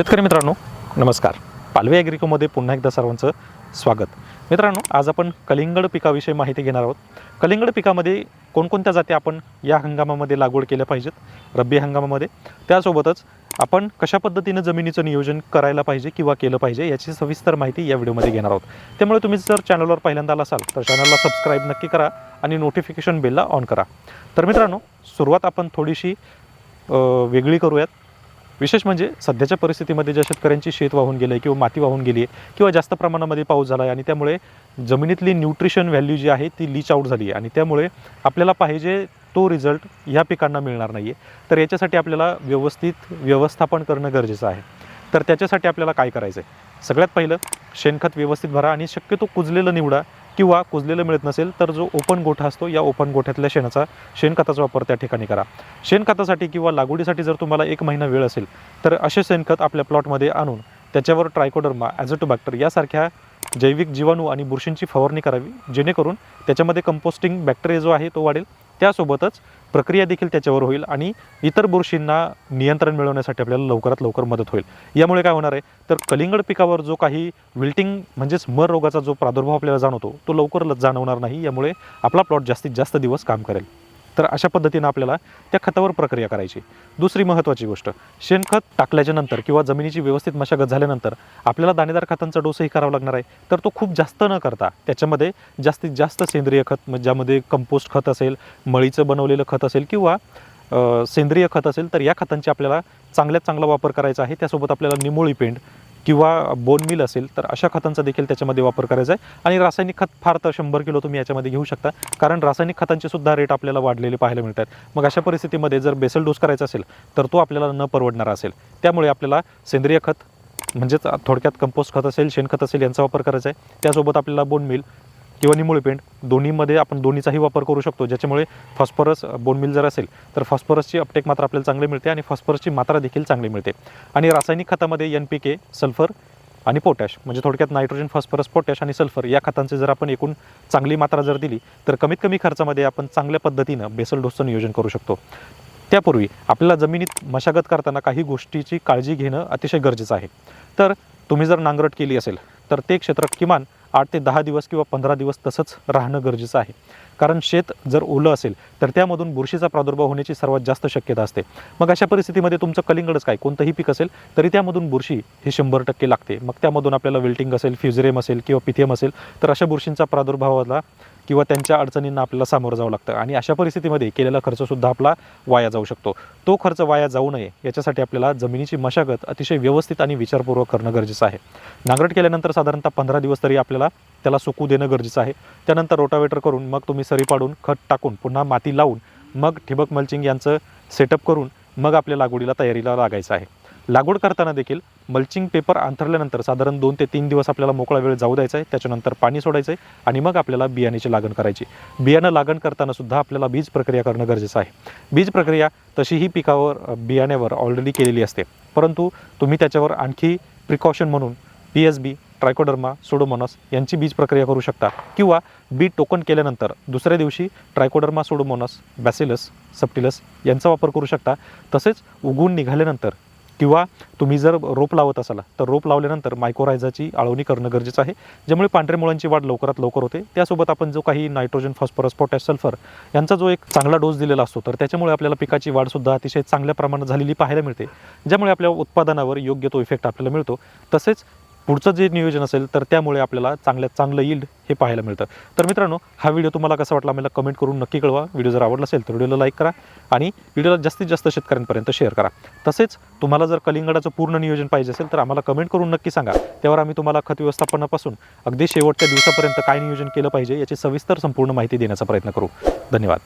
शेतकरी मित्रांनो नमस्कार. पालवे ॲग्रिकोमध्ये पुन्हा एकदा सर्वांचं स्वागत. मित्रांनो आज आपण कलिंगड पिकाविषयी माहिती घेणार आहोत. कलिंगड पिकामध्ये कोणकोणत्या जाती आपण या हंगामामध्ये लागवड केल्या पाहिजेत रब्बी हंगामामध्ये? त्यासोबतच आपण कशा पद्धतीनं जमिनीचं नियोजन करायला पाहिजे किंवा केलं पाहिजे याची सविस्तर माहिती या व्हिडिओमध्ये घेणार आहोत. त्यामुळे तुम्ही जर चॅनलवर पहिल्यांदा आला असाल तर चॅनलला सबस्क्राईब नक्की करा आणि नोटिफिकेशन बेलला ऑन करा. तर मित्रांनो सुरुवात आपण थोडीशी वेगळी करूयात. विशेष म्हणजे सध्याच्या परिस्थितीमध्ये ज्या शेतकऱ्यांची शेत वाहून गेलं आहे किंवा माती वाहून गेली आहे किंवा जास्त प्रमाणामध्ये पाऊस झाला आहे आणि त्यामुळे जमिनीतली न्यूट्रिशन व्हॅल्यू जी आहे ती लीच आऊट झाली आहे. आणि त्यामुळे आपल्याला पाहिजे तो रिझल्ट ह्या पिकांना मिळणार नाही आहे तर याच्यासाठी आपल्याला व्यवस्थित व्यवस्थापन करणं गरजेचं आहे. तर त्याच्यासाठी आपल्याला काय करायचं आहे सगळ्यात पहिलं शेणखत व्यवस्थित भरा आणि शक्यतो कुजलेलं निवडा. किंवा कुजलेलं मिळत नसेल तर जो ओपन गोठा असतो या ओपन गोठ्यातल्या शेणाचा शेणखताचा वापर त्या ठिकाणी करा. शेणखतासाठी किंवा लागवडीसाठी जर तुम्हाला एक महिना वेळ असेल तर असे शेणखत आपल्या प्लॉटमध्ये आणून त्याच्यावर ट्रायकोडर्मा ॲझोटोबॅक्टर यासारख्या जैविक जीवाणू आणि बुरशींची फवारणी करावी जेणेकरून त्याच्यामध्ये कंपोस्टिंग बॅक्टेरिया जो आहे तो वाढेल त्यासोबतच प्रक्रिया देखील त्याच्यावर होईल आणि इतर बुरशींना नियंत्रण मिळवण्यासाठी आपल्याला लवकरात लवकर मदत होईल. यामुळे काय होणार आहे? तर कलिंगड पिकावर जो काही विल्टिंग म्हणजेच मर रोगाचा जो प्रादुर्भाव आपल्याला जाणवतो तो लवकर जाणवणार नाही. यामुळे आपला प्लॉट जास्तीत जास्त दिवस काम करेल. तर अशा पद्धतीनं आपल्याला त्या खतावर प्रक्रिया करायची. दुसरी महत्त्वाची गोष्ट शेणखत टाकल्याच्या नंतर किंवा जमिनीची व्यवस्थित मशागत झाल्यानंतर आपल्याला दाणेदार खतांचा डोसही करावा लागणार आहे. तर तो खूप जास्त न करता त्याच्यामध्ये जास्तीत जास्त सेंद्रिय खत ज्यामध्ये कंपोस्ट खत असेल मळीचं बनवलेलं खत असेल किंवा सेंद्रिय खत असेल तर या खतांची आपल्याला चांगल्यात चांगला वापर करायचा आहे. त्यासोबत आपल्याला निमोळी पेंड किंवा बोन मिल असेल तर अशा खतांचा देखील त्याच्यामध्ये वापर करायचा आहे. आणि रासायनिक खत फार तर शंभर किलो तुम्ही याच्यामध्ये घेऊ शकता. कारण रासायनिक खतांचे सुद्धा रेट आपल्याला वाढलेले पाहायला मिळतात. मग अशा परिस्थितीमध्ये जर बेसल डोस करायचा असेल तर तो आपल्याला न परवडणारा असेल. त्यामुळे आपल्याला सेंद्रिय खत म्हणजेच थोडक्यात कंपोस्ट खत असेल शेणखत असेल यांचा वापर करायचा आहे. त्यासोबत आपल्याला बोन मिल किंवा निमुळे पेंट दोन्हीमध्ये आपण दोन्हीचाही वापर करू शकतो. ज्याच्यामुळे फॉस्फरस बोनमिल जर असेल तर फॉस्फरसची अपटेक मात्रा आपल्याला चांगली मिळते आणि फॉस्फरसची मात्रा देखील चांगली मिळते. आणि रासायनिक खतामध्ये एन पी के सल्फर आणि पोटॅश म्हणजे थोडक्यात नायट्रोजन फॉस्फरस पोटॅश आणि सल्फर या खतांचे जर आपण एकूण चांगली मात्रा जर दिली तर कमीत कमी खर्चामध्ये आपण चांगल्या पद्धतीनं बेसल डोसचं नियोजन करू शकतो. त्यापूर्वी आपल्याला जमिनीत मशागत करताना काही गोष्टीची काळजी घेणं अतिशय गरजेचं आहे. तर तुम्ही जर नांगरट केली असेल तर ते क्षेत्र किमान आठ ते दहा दिवस किंवा पंधरा दिवस तसंच राहणं गरजेचं आहे. कारण शेत जर ओलं असेल तर त्यामधून बुरशीचा प्रादुर्भाव होण्याची सर्वात जास्त शक्यता असते. मग अशा परिस्थितीमध्ये तुमचं कलिंगडच काय? कोणतंही पीक असेल तरी त्यामधून बुरशी ही शंभर टक्के लागते. मग त्यामधून आपल्याला विल्टिंग असेल फ्युझरेम असेल किंवा पिथियम असेल तर अशा बुरशींचा प्रादुर्भावाला किंवा त्यांच्या अडचणींना आपल्याला सामोरं जावं लागतं. आणि अशा परिस्थितीमध्ये केलेला खर्चसुद्धा आपला वाया जाऊ शकतो. तो खर्च वाया जाऊ नये याच्यासाठी आपल्याला जमिनीची मशागत अतिशय व्यवस्थित आणि विचारपूर्वक करणं गरजेचं आहे. नांगरट केल्यानंतर साधारणतः पंधरा दिवस तरी आपल्याला त्याला सुकू देणं गरजेचं आहे. त्यानंतर रोटावेटर करून मग तुम्ही सरी पाडून खत टाकून पुन्हा माती लावून मग ठिबक मल्चिंग यांचं सेटअप करून मग आपल्या लागवडीला तयारीला लागायचं आहे. लागवड करताना देखील मल्चिंग पेपर अंथरल्यानंतर साधारण दोन ते तीन दिवस आपल्याला मोकळा वेळ जाऊ द्यायचा आहे. त्याच्यानंतर पाणी सोडायचं आहे आणि मग आपल्याला बियाण्याची लागण करायची. बियाणं लागण करताना सुद्धा आपल्याला बीज प्रक्रिया करणं गरजेचं आहे. बीज प्रक्रिया तशीही पिकावर बियाण्यावर ऑलरेडी केलेली असते. परंतु तुम्ही त्याच्यावर आणखी प्रिकॉशन म्हणून P S B trichoderma pseudomonas यांची बीज प्रक्रिया करू शकता. किंवा बी टोकन केल्यानंतर दुसऱ्या दिवशी ट्रायकोडर्मा सोडोमोनस बॅसिलस सप्टिलस यांचा वापर करू शकता. तसेच उगवून निघाल्यानंतर किंवा तुम्ही जर रोप लावत असाल तर रोप लावल्यानंतर मायक्रोरायझाची आळवणी करणं गरजेचं आहे ज्यामुळे पांढऱ्या मुळांची वाढ लवकरात लवकर होते. त्यासोबत आपण जो काही नायट्रोजन फॉस्फरस पोटॅश सल्फर यांचा जो एक चांगला डोस दिलेला असतो तर त्याच्यामुळे आपल्याला पिकाची वाढसुद्धा अतिशय चांगल्या प्रमाणात झालेली पाहायला मिळते ज्यामुळे आपल्या उत्पादनावर योग्य तो इफेक्ट आपल्याला मिळतो. तसेच पुढचं जे नियोजन असेल तर त्यामुळे आपल्याला चांगल्यात चांगलं येईल हे पाहायला मिळतं. तर मित्रांनो हा व्हिडिओ तुम्हाला कसा वाटला मला कमेंट करून नक्की कळवा. व्हिडिओ जर आवडला असेल तर व्हिडिओला लाईक करा आणि व्हिडिओला जास्तीत जास्त शेतकऱ्यांपर्यंत शेअर करा. तसेच तुम्हाला जर कलिंगडाचं पूर्ण नियोजन पाहिजे असेल तर आम्हाला कमेंट करून नक्की सांगा. त्यावर आम्ही तुम्हाला खत व्यवस्थापनापासून अगदी शेवटच्या दिवसापर्यंत काय नियोजन केलं पाहिजे याची सविस्तर संपूर्ण माहिती देण्याचा प्रयत्न करू. धन्यवाद.